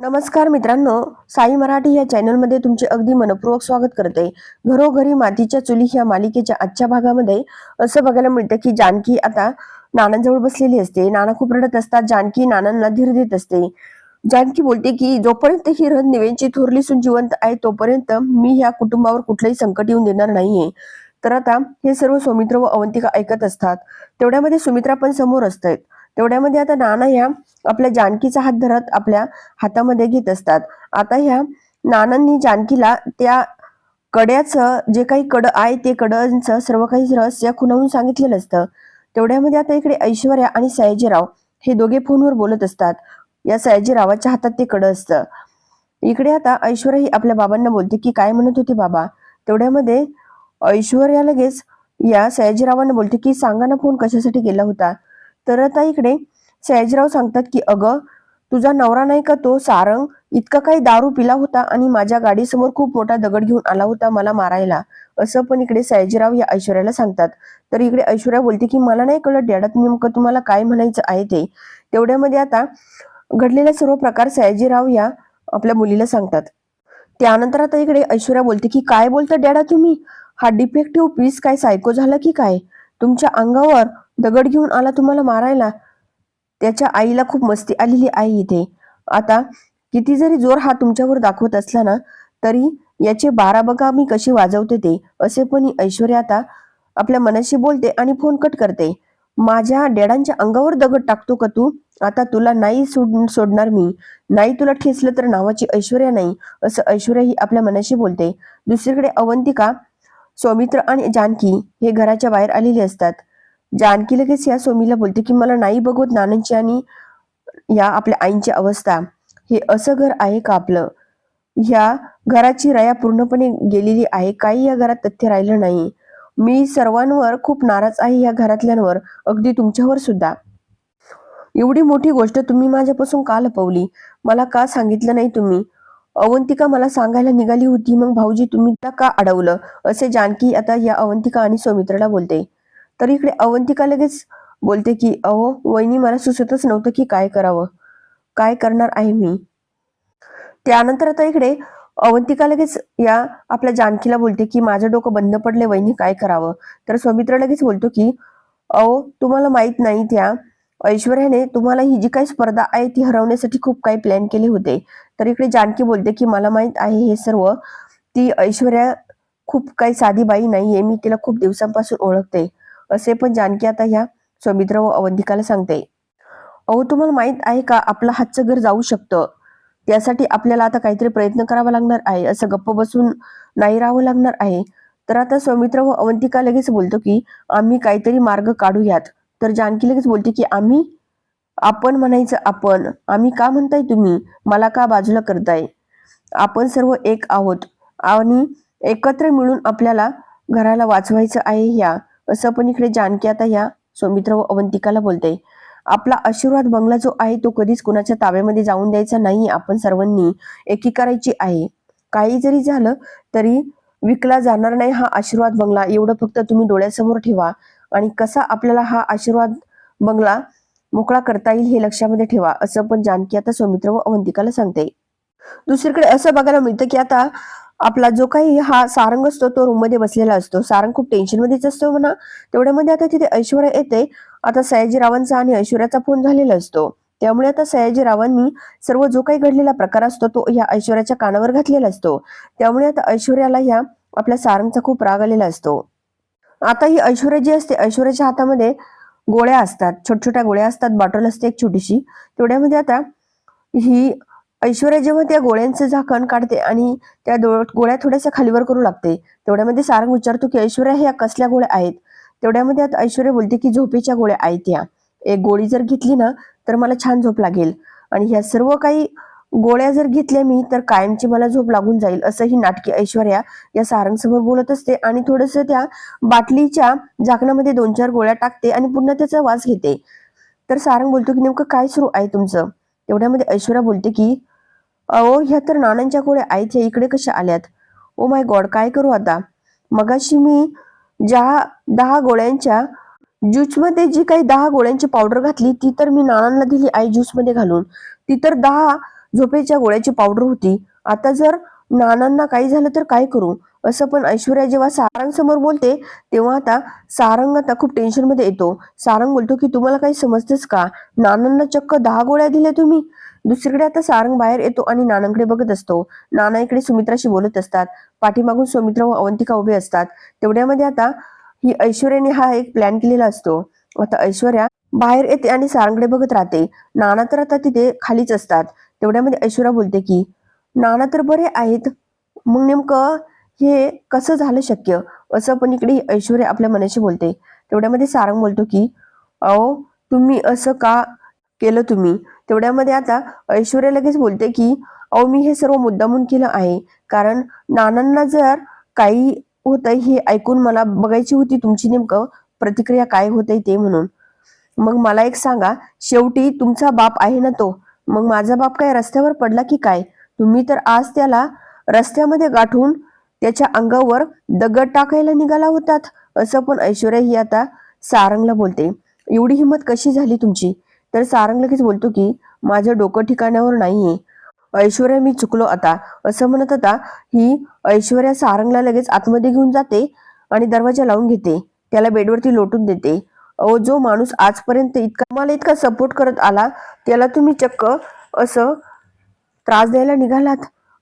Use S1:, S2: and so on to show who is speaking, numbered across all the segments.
S1: नमस्कार मित्रांनो साई मराठी या चॅनलमध्ये तुमचे अगदी मनपूर्वक स्वागत करते. घरोघरी मातीच्या चुली या मालिकेच्या आजच्या भागामध्ये असं बघायला मिळतं की जानकी आता नानांजवळ बसलेली असते. नाना खूप रडत असतात. जानकी नानांना धीर देत असते. जानकी बोलते की जोपर्यंत ही रथ निवेंची थोरली सून जिवंत आहे तोपर्यंत मी ह्या कुटुंबावर कुठलंही संकट येऊन देणार नाहीये. तर आता हे सर्व सौमित्र व अवंतिका ऐकत असतात. तेवढ्यामध्ये सुमित्रा पण समोर असतात. तेवढ्यामध्ये आता नाना ह्या आपल्या जानकीचा हात धरत आपल्या हातामध्ये घेत असतात. आता ह्या नानांनी जानकीला त्या कड्याचं जे काही कड आहे ते कडांचं सर्व काही रहस्य खुणावून सांगितलेलं असतं. तेवढ्यामध्ये आता इकडे ऐश्वर्या आणि सयाजीराव हे दोघे फोनवर बोलत असतात. या सयाजीरावाच्या हातात ते कड असतं. इकडे आता ऐश्वर्या ही आपल्या बाबांना बोलते की काय म्हणत होते बाबा? तेवढ्यामध्ये ऐश्वर्या लगेच या सयाजीरावांना बोलते की सांगा ना फोन कशासाठी गेला होता? तर आता इकडे सयाजीराव सांगतात की अगं तुझा नवरा नाही का तो सारंग? इतका काही दारू पिला होता आणि माझ्या गाडीसमोर खूप मोठा दगड घेऊन आला होता मला मारायला. असं पण इकडे सयाजीराव या ऐश्वर्याला सांगतात. तर इकडे ऐश्वर्या बोलते की मला नाही कळत डॅडात नेमकं तुम्हाला काय म्हणायचं आहे ते. तेवढ्यामध्ये आता घडलेला सर्व प्रकार सयाजीराव या आपल्या मुलीला सांगतात. त्यानंतर आता इकडे ऐश्वर्या बोलते की काय बोलता डॅडा तुम्ही? हा डिफेक्टिव्ह पीस काय सायको झाला की काय? तुमच्या अंगावर दगड घेऊन आला तुम्हाला मारायला? त्याच्या आईला खूप मस्ती आलेली आहे इथे. आता किती जरी जोर हा तुमच्यावर दाखवत असला ना तरी याचे बारा बघा मी कशी वाजवते ते असे पण ऐश्वर्या आता आपल्या मनाशी बोलते आणि फोन कट करते. माझ्या डॅडांच्या अंगावर दगड टाकतो का तू? आता तुला नाही सोड सोडणार मी. नाही तुला ठेचलं तर नावाची ऐश्वर्या नाही असं ऐश्वर्या ही आपल्या मनाशी बोलते. दुसरीकडे अवंतिका सौमित्र आणि जानकी हे घराच्या बाहेर आलेले असतात. जानकी लगेच या स्वामीला बोलते की मला नाही बघवत नानांची आणि या आपल्या आईंची अवस्था. हे असं घर आहे का आपलं? ह्या घराची रया पूर्णपणे गेलेली आहे. काही या घरात तथ्य राहिलं नाही. मी सर्वांवर खूप नाराज आहे या घरातल्यांवर अगदी तुमच्यावर सुद्धा. एवढी मोठी गोष्ट तुम्ही माझ्यापासून का लपवली? मला का सांगितलं नाही तुम्ही? अवंतिका मला सांगायला निघाली होती. मग भाऊजी तुम्ही का अडवलं? असे जानकी आता या अवंतिका आणि सौमित्राला बोलते. तर इकडे अवंतिका लगेच बोलते की अहो वहिनी मला सुचतच नव्हतं की काय करावं. काय करणार आहे मी? त्यानंतर आता इकडे अवंतिका लगेच या आपल्या जानकीला बोलते की माझं डोकं बंद पडले वहिनी काय करावं? तर सौमित्र लगेच बोलतो की अहो तुम्हाला माहीत नाही त्या ऐश्वर्याने तुम्हाला ही जी काही स्पर्धा आहे ती हरवण्यासाठी खूप काही प्लॅन केले होते. तर इकडे जानकी बोलते की मला माहीत आहे हे सर्व. ती ऐश्वर्या खूप काही साधी बाई नाहीये. मी तिला खूप दिवसांपासून ओळखते. असे पण जानकी आता ह्या सौमित्र व अवंतिकाला सांगते. अहो तुम्हाला माहीत आहे का आपलं हातचं घर जाऊ शकतं? त्यासाठी आपल्याला आता काहीतरी प्रयत्न करावा लागणार आहे. असं गप्प बसून नाही राहावं लागणार आहे. तर आता सौमित्र व अवंतिका लगेच बोलतो की आम्ही काहीतरी मार्ग काढूयात. तर जानकी लगेच बोलते की आम्ही? आपण म्हणायचं आपण. आम्ही का म्हणताय तुम्ही? मला का बाजूला करताय? आपण सर्व एक आहोत आणि एकत्र मिळून आपल्याला घराला वाचवायचं आहे ह्या. असं पण इकडे जानकी आता ह्या सौमित्र व अवंतिकाला बोलते आपला आशीर्वाद बंगला जो आहे तो कधीच कुणाच्या ताब्यामध्ये जाऊन द्यायचा नाही. आपण सर्वांनी एकी करायची आहे. काही जरी झालं तरी विकला जाणार नाही हा आशीर्वाद बंगला. एवढं फक्त तुम्ही डोळ्यासमोर ठेवा आणि कसा आपल्याला हा आशीर्वाद बंगला मोकळा करता येईल हे लक्षामध्ये ठेवा असं पण जानकी आता सौमित्र व अवंतिकाला सांगते दुसरीकडे असं बघायला मिळतं की आता आपला जो काही हा सारंग असतो तो रूममध्ये बसलेला असतो. सारंग खूप टेन्शन मध्येच असतो म्हणा. तेवढ्यामध्ये आता तिथे ऐश्वर्या येते. आता सयाजीरावांचा आणि ऐश्वर्याचा फोन झालेला असतो. त्यामुळे आता सयाजीरावांनी सर्व जो काही घडलेला प्रकार असतो तो ह्या ऐश्वर्याच्या कानावर घातलेला असतो. त्यामुळे आता ऐश्वर्याला ह्या आपल्या सारंगचा खूप राग आलेला असतो. आता ही ऐश्वर्या जी असते ऐश्वर्याच्या हातामध्ये गोळ्या असतात. छोट छोट्या गोळ्या असतात. बॉटल असते एक छोटीशी. तेवढ्यामध्ये आता ही ऐश्वर्या जेव्हा त्या गोळ्यांचं झाकण काढते आणि त्या गोळ्या थोड्याशा खालीवर करू लागते तेवढ्यामध्ये सारंग विचारतो की ऐश्वर्या ह्या कसल्या गोळ्या आहेत? तेवढ्यामध्ये आता ऐश्वर्या बोलते की झोपेच्या गोळ्या आहेत या एक गोळी जर घेतली ना तर मला छान झोप लागेल. आणि ह्या सर्व काही गोळ्या जर घेतल्या मी तर कायमची मला झोप लागून जाईल असं ही नाटकी ऐश्वर्या या सारंग समोर बोलत असते आणि थोडस त्या बाटलीच्या झाकणामध्ये दोन चार गोळ्या टाकते आणि पुन्हा त्याचा वास घेते. तर सारंग बोलतो की नेमकं काय सुरू आहे तुमचं? तेवढ्यामध्ये ऐश्वर्या बोलते की अहो ह्या तर नानांच्या गोळ्या आहेत ह्या इकडे कशा आल्यात? ओ माय गॉड काय करू आता? मगाशी मी ज्या दहा गोळ्यांच्या ज्यूसमध्ये जी काही दहा गोळ्यांची पावडर घातली ती तर मी नानांना दिली आई ज्यूसमध्ये घालून. ती तर दहा झोपेच्या गोळ्याची पावडर होती. आता जर नानांना काही झालं तर काय करू? असं पण ऐश्वर्या जेव्हा सारंग समोर बोलते तेव्हा आता सारंग आता खूप टेन्शनमध्ये येतो. सारंग बोलतो की तुम्हाला काही समजतेस का? नानांना चक्क दहा गोळ्या दिल्या तुम्ही. दुसरीकडे आता सारंग बाहेर येतो आणि नानांकडे बघत असतो. नाना इकडे सुमित्राशी बोलत असतात. पाठीमागून सुमित्रा व अवंतिका उभे असतात. तेवढ्यामध्ये आता ही ऐश्वर्याने हा एक प्लॅन केलेला असतो. आता ऐश्वर्या बाहेर येते आणि सारंगडे बघत राहते. नाना तर आता तिथे खालीच असतात. तेवढ्यामध्ये ऐश्वर्या बोलते की नाना तर बरे आहेत. मग नेमकं हे कसं झालं शक्य? असं पण इकडे ऐश्वर्या आपल्या मनाशी बोलते. तेवढ्यामध्ये सारंग बोलतो की अहो तुम्ही असं का केलं तुम्ही? तेवढ्यामध्ये आता ऐश्वर्या लगेच बोलते की अहो मी हे सर्व मुद्दामून केलं आहे. कारण नानांना जर काही होतंय हे ऐकून मला बघायची होती तुमची नेमकं प्रतिक्रिया काय होतंय ते म्हणून. मग मला एक सांगा शेवटी तुमचा बाप आहे ना तो? मग माझा बाप काय रस्त्यावर पडला की काय? तुम्ही तर आज त्याला रस्त्यामध्ये गाठून त्याच्या अंगावर दगड टाकायला निघाला होतात असं पण ऐश्वर्या ही आता सारंगला बोलते. एवढी हिंमत कशी झाली तुमची? तर सारंग लगेच बोलतो की माझं डोकं ठिकाणावर नाहीये. ऐश्वर्या मी चुकलो आता. असं म्हणत आता ही ऐश्वर्या सारंगला लगेच आतमध्ये घेऊन जाते आणि दरवाजा लावून घेते. त्याला बेडवरती लोटून देते. अहो जो माणूस आजपर्यंत इतका मला इतका सपोर्ट करत आला त्याला तुम्ही चक्क असं त्रास द्यायला निघालात?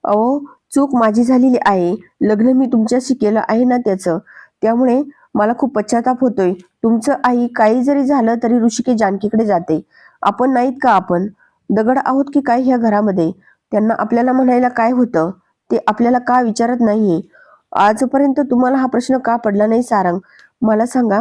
S1: अहो चूक माझी झालेली आहे. लग्न मी तुमच्याशी केलं आहे ना त्याचं. त्यामुळे मला खूप पश्चाताप होतोय. तुमचं आई काही जरी झालं तरी ऋषिके जानकीकडे जाते. आपण नाहीत का आपण? दगड आहोत की काय ह्या घरामध्ये? त्यांना आपल्याला म्हणायला काय होतं? ते आपल्याला का विचारत नाहीये? आजपर्यंत तुम्हाला हा प्रश्न का पडला नाही सारंग? मला सांगा.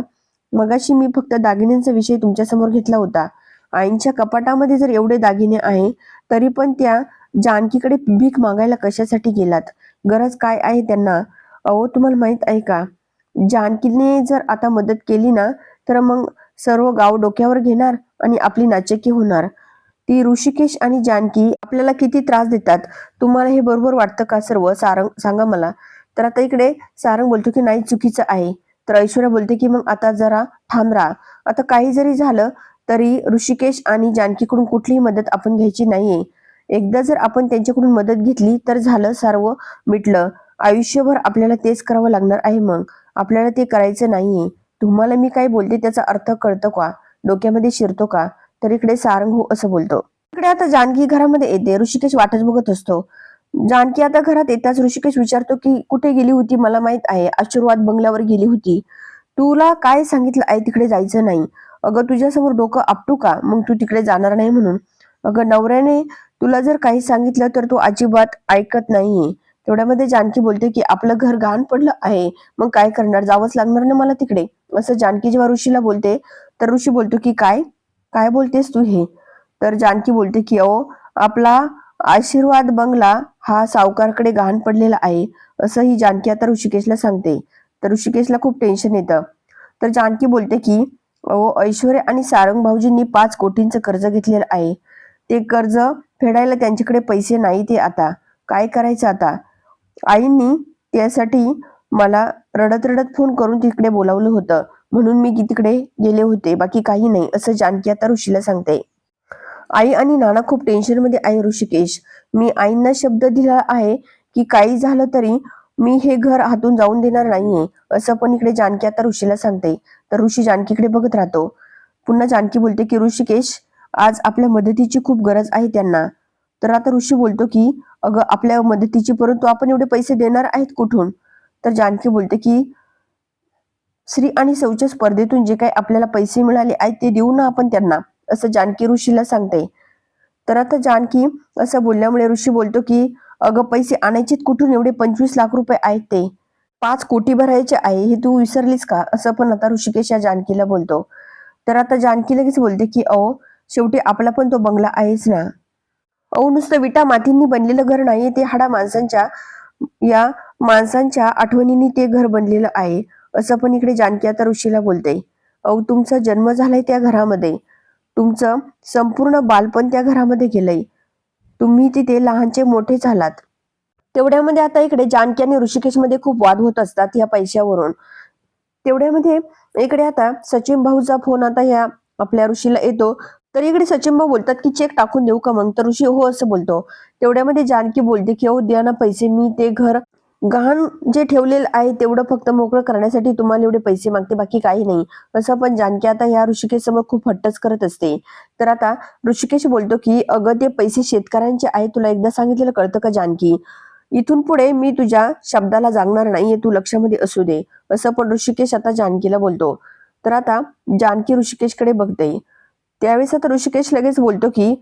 S1: मगाशी मी फक्त दागिन्यांचा विषय तुमच्यासमोर घेतला होता. आईंच्या कपाटामध्ये जर एवढे दागिने आहे तरी पण त्या जानकीकडे भीक मागायला कशासाठी गेलात? गरज काय आहे त्यांना? अहो तुम्हाला माहीत आहे का? जानकीने जर आता मदत केली ना तर मग सर्व गाव डोक्यावर घेणार आणि आपली नाचकी होणार. ती ऋषिकेश आणि जानकी आपल्याला किती त्रास देतात तुम्हाला हे बरोबर वाटतं का सर्व? सारंग सांगा मला. तर आता इकडे सारंग बोलतो की नाही चुकीचं आहे. तर ऐश्वर्या बोलते की मग आता जरा थांब राहा आता काही जरी झालं तरी ऋषिकेश आणि जानकीकडून कुठलीही मदत आपण घ्यायची नाहीये. एकदा जर आपण त्यांच्याकडून मदत घेतली तर झालं सर्व मिटलं. आयुष्यभर आपल्याला तेच करावं लागणार आहे मग. आपल्याला ते करायचं नाहीये. तुम्हाला मी काय बोलते त्याचा अर्थ कळतो का? डोक्यामध्ये शिरतो का? तर इकडे सारंग हो असं बोलतो. इकडे आता जानकी घरामध्ये येते. ऋषिकेश वाटच बघत असतो. जानकी आता घरात येताच ऋषिकेश विचारतो की कुठे गेली होती? मला माहीत आहे. आशीर्वाद बंगल्यावर गेली होती. तुला काय सांगितलं आहे तिकडे जायचं नाही? अगं तुझ्यासमोर डोकं आपटू का? मग तू तिकडे जाणार नाही म्हणून. अगं नवऱ्याने तुला जर काही सांगितलं तर तू अजिबात ऐकत नाहीये. एवढ्यामध्ये जानकी बोलते की आपलं घर घाण पडलं आहे. मग काय करणार? जावंच लागणार ना मला तिकडे? असं जानकी जेव्हा ऋषीला बोलते तर ऋषी बोलतो की काय? काय बोलतेस तू हे? तर जानकी बोलते की अहो आपला आशीर्वाद बंगला हा सावकारकडे घाण पडलेला आहे. असं ही जानकी आता ऋषिकेशला सांगते. तर ऋषिकेशला खूप टेन्शन येतं. तर जानकी बोलते की अहो ऐश्वर्य आणि सारंग भाऊजींनी पाच कोटींचं कर्ज घेतलेलं आहे. ते कर्ज फेडायला त्यांच्याकडे पैसे नाही ते आता. काय करायचं आता? आईंनी त्यासाठी मला रडत रडत फोन करून तिकडे बोलावलं होतं. म्हणून मी तिकडे गेले होते. बाकी काही नाही असं जानकी आता ऋषीला सांगते. आई आणि नाना खूप टेन्शनमध्ये आहे ऋषिकेश. मी आईंना शब्द दिला आहे की काही झालं तरी मी हे घर हातून जाऊन देणार नाहीये असं पण इकडे जानकी आता ऋषीला सांगते. तर ऋषी जानकीकडे बघत राहतो. पुन्हा जानकी बोलते की ऋषिकेश आज आपल्या मदतीची खूप गरज आहे त्यांना. तर आता ऋषी बोलतो की अगं आपल्या मदतीची परंतु आपण एवढे पैसे देणार आहेत कुठून? तर जानकी बोलते की श्री आणि शौच स्पर्धेतून जे काही आपल्याला पैसे मिळाले आहेत ते देऊ ना आपण त्यांना असं जानकी ऋषीला सांगते. तर आता जानकी असं बोलल्यामुळे ऋषी बोलतो की अगं पैसे आणायचे कुठून? एवढे पंचवीस लाख रुपये आहेत ते. पाच कोटी भरायचे आहे हे तू विसरलीस का? असं पण आता ऋषिकेश या जानकीला बोलतो. तर आता जानकी लगेच बोलते की अहो शेवटी आपला पण तो बंगला आहेच ना. अहो नुसतं विटा मातींनी बनलेलं घर नाहीये ते हाडा माणसांच्या या माणसांच्या आठवणींनी ते घर बनलेलं आहे. असं पण इकडे जानकी आता ऋषीला बोलते. अहो तुमचा जन्म झालाय त्या घरामध्ये. तुमचं संपूर्ण बालपण त्या घरामध्ये गेलंय. तुम्ही तिथे लहानचे मोठे झालात. तेवढ्यामध्ये आता इकडे जानकी आणि ऋषिकेशमध्ये खूप वाद होत असतात या पैशावरून. तेवढ्यामध्ये इकडे आता सचिन भाऊचा फोन आता या आपल्या ऋषीला येतो. तर इकडे सचिन भाऊ बोलतात की चेक टाकून देऊ का मग? तर ऋषी हो असं बोलतो. तेवढ्यामध्ये जानकी बोलते की हो द्या ना पैसे मी ते घर गहाण जे ठेवलेलं आहे तेवढं फक्त मोकळं करण्यासाठी तुम्हाला एवढे पैसे मागते बाकी काही नाही. असं पण जानकी आता या ऋषिकेश समोर खूप हट्टच करत असते. तर आता ऋषिकेश बोलतो की अगं ते पैसे शेतकऱ्यांचे आहे तुला एकदा सांगितलेलं कळतं का जानकी? इथून पुढे मी तुझ्या शब्दाला जागणार नाहीये तू लक्षामध्ये असू दे. असं पण ऋषिकेश आता जानकीला बोलतो. तर आता जानकी ऋषिकेशकडे बघते. त्यावेळेस आता ऋषिकेश लगेच बोलतो की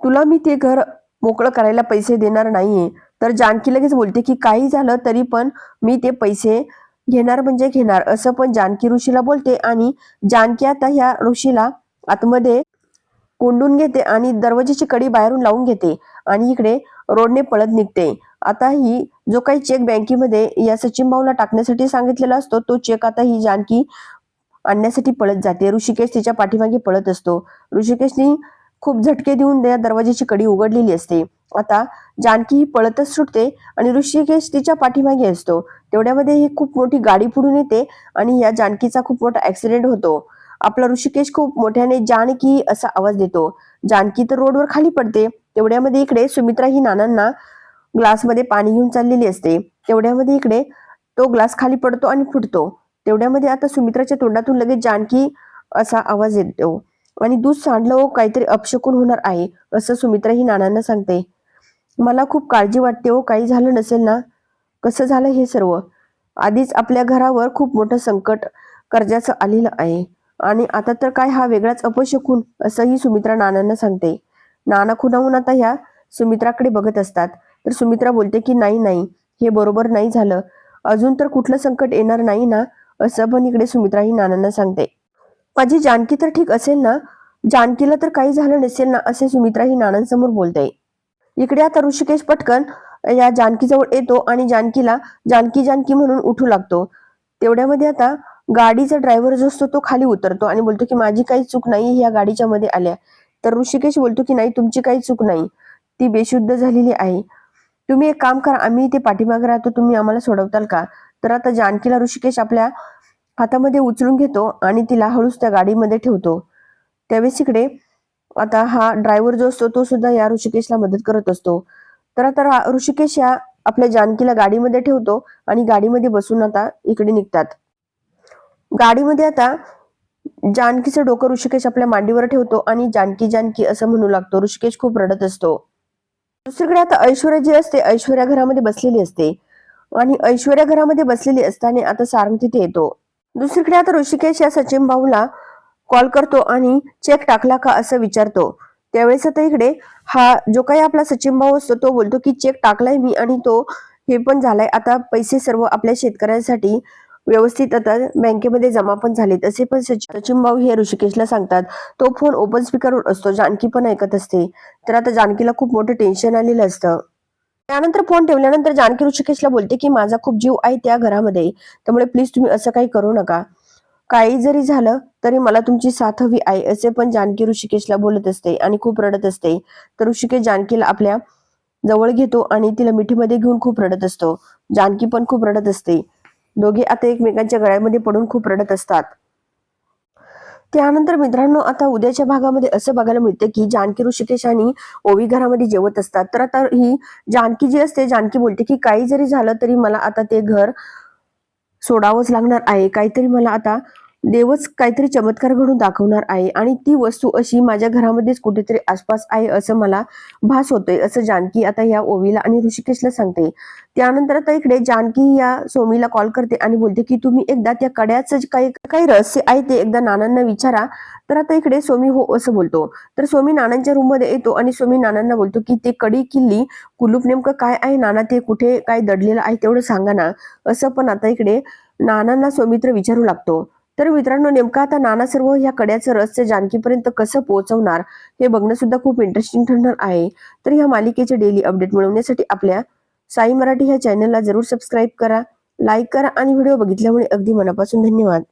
S1: तुला मी ते घर मोकळं करायला पैसे देणार नाहीये. तर जानकी लगेच बोलते की काही झालं तरी पण मी ते पैसे घेणार म्हणजे घेणार. असं पण जानकी ऋषीला बोलते आणि जानकी आता ह्या ऋषीला आतमध्ये कोंडून घेते आणि दरवाजाची कडी बाहेरून लावून घेते आणि इकडे रोडने पळत निघते. आता ही जो काही चेक बँकेमध्ये या सचिन भाऊला टाकण्यासाठी सांगितलेला असतो तो चेक आता ही जानकी आणण्यासाठी पळत जाते. ऋषिकेश तिच्या पाठीमागे पळत असतो. ऋषिकेशनी खूप झटके देऊन त्या दरवाजाची कडी उघडलेली असते. आता जानकी ही पळतच सुटते आणि ऋषिकेश तिच्या पाठीमागे असतो. तेवढ्यामध्ये ही खूप मोठी गाडी पुढून येते आणि या जानकीचा खूप मोठा ऍक्सिडेंट होतो. आपला ऋषिकेश खूप मोठ्याने जानकी असा आवाज देतो. जानकी तर रोडवर खाली पडते. तेवढ्यामध्ये इकडे सुमित्रा ही नानांना ग्लासमध्ये पाणी घेऊन चाललेली असते. तेवढ्यामध्ये इकडे तो ग्लास खाली पडतो आणि फुटतो. तेवढ्यामध्ये आता सुमित्राच्या तोंडातून लगेच जानकी असा आवाज येतो. आणि दूध सांडलं हो काहीतरी अपशकून होणार आहे असं सुमित्रा ही नानांना सांगते. मला खूप काळजी वाटते हो काही झालं नसेल ना? कसं झालं हे सर्व? आधीच आपल्या घरावर खूप मोठं संकट कर्जाचं आलेलं आहे. आणि आता तर काय हा वेगळाच अपशकून असंही सुमित्रा नानांना सांगते. नाना खुणाहून आता ह्या सुमित्राकडे बघत असतात. तर सुमित्रा बोलते की नाही नाही हे बरोबर नाही झालं. अजून तर कुठलं संकट येणार नाही ना? असं पण इकडे सुमित्रा ही नानांना सांगते. माझी जानकी तर ठीक असेल ना? जानकीला तर काही झालं नसेल ना? असे सुमित्रा ही नानांसमोर बोलते. इकडे आता ऋषिकेश पटकन या जानकीजवळ येतो आणि जानकीला जानकी जानकी म्हणून उठू लागतो. तेवढ्यामध्ये आता गाडीचा ड्रायव्हर जो असतो तो खाली उतरतो आणि बोलतो की माझी काही चूक नाही या गाडीच्या मध्ये आल्या. तर ऋषिकेश बोलतो की नाही तुमची काही चूक नाही. ती बेशुद्ध झालेली आहे. तुम्ही एक काम करा आम्ही ते पाठीमागे राहतो तुम्ही आम्हाला सोडवताल का? तर आता जानकीला ऋषिकेश आपल्या हातामध्ये उचलून घेतो आणि तिला हळूच त्या गाडीमध्ये ठेवतो. त्यावेळेस इकडे आता हा ड्रायव्हर जो असतो तो सुद्धा या ऋषिकेशला मदत करत असतो. तर आता ऋषिकेश या आपल्या जानकीला गाडीमध्ये ठेवतो आणि गाडीमध्ये बसून आता इकडे निघतात. गाडीमध्ये आता जानकीचं डोकं ऋषिकेश आपल्या मांडीवर ठेवतो आणि जानकी जानकी असं म्हणू लागतो. ऋषिकेश खूप रडत असतो. दुसरीकडे आता ऐश्वर्या जी असते ऐश्वर्या घरामध्ये बसलेली असते. आणि ऐश्वर्या घरामध्ये बसलेली असताना आता सारंग तिथे येतो. दुसरीकडे आता ऋषिकेश या सचिन भाऊला कॉल करतो आणि चेक टाकला का असं विचारतो. त्यावेळेस आता इकडे हा जो काही आपला सचिन भाऊ असतो तो बोलतो की चेक टाकलाय मी आणि तो हे पण झालाय. आता पैसे सर्व आपल्या शेतकऱ्यांसाठी व्यवस्थित आता बँकेमध्ये जमा पण झालेत. असे पण सचिन भाऊ हे ऋषिकेशला सांगतात. तो फोन ओपन स्पीकरवर असतो. जानकी पण ऐकत असते. तर आता जानकीला खूप मोठं टेन्शन आलेलं असतं. त्यानंतर फोन ठेवल्यानंतर जानकी ऋषिकेशला बोलते की माझा खूप जीव आहे त्या घरामध्ये त्यामुळे प्लीज तुम्ही असं काही करू नका. काही जरी झालं तरी मला तुमची साथ हवी आहे असे पण जानकी ऋषिकेशला बोलत असते आणि खूप रडत असते. तर ऋषिकेश जानकीला आपल्या जवळ घेतो आणि तिला मिठीमध्ये घेऊन खूप रडत असतो. जानकी पण खूप रडत असते. दोघे आता एकमेकांच्या गळ्यामध्ये पडून खूप रडत असतात. त्यानंतर मित्रांनो आता उद्याच्या भागामध्ये असं बघायला मिळतं की जानकी ऋषिकेश आणि ओवी घरामध्ये जेवत असतात. तर आता ही जानकी जी असते जानकी बोलते की काही जरी झालं तरी मला आता ते घर सोडावंच लागणार आहे. काहीतरी मला आता देवच काहीतरी चमत्कार घडून दाखवणार आहे आणि ती वस्तू अशी माझ्या घरामध्येच कुठेतरी आसपास आहे असं मला भास होतोय असं जानकी आता या ओवीला आणि ऋषिकेशला सांगते. त्यानंतर आता इकडे जानकी या सोमीला कॉल करते आणि बोलते की तुम्ही एकदा त्या कड्याचं जे काही काही रहस्य आहे ते एकदा नानांना विचारा. तर आता इकडे सोमी हो असं बोलतो. तर सोमी नानांच्या रूममध्ये येतो आणि सोमी नानांना बोलतो की ते कडी किल्ली कुलूप नेमकं काय आहे नाना? ते कुठे काय दडलेलं आहे तेवढं सांगा ना. असं पण आता इकडे नानांना सोमित्र विचारू लागतो. तर मित्रांनो नेमकं आता नाना सर्व ह्या कड्याचं रहस्य जानकीपर्यंत कसं पोहोचवणार हे बघणं सुद्धा खूप इंटरेस्टिंग ठरणार आहे. तर ह्या मालिकेचे डेली अपडेट मिळवण्यासाठी आपल्या साई मराठी ह्या चॅनलला जरूर सबस्क्राईब करा लाईक करा आणि व्हिडिओ बघितल्यामुळे अगदी मनापासून धन्यवाद.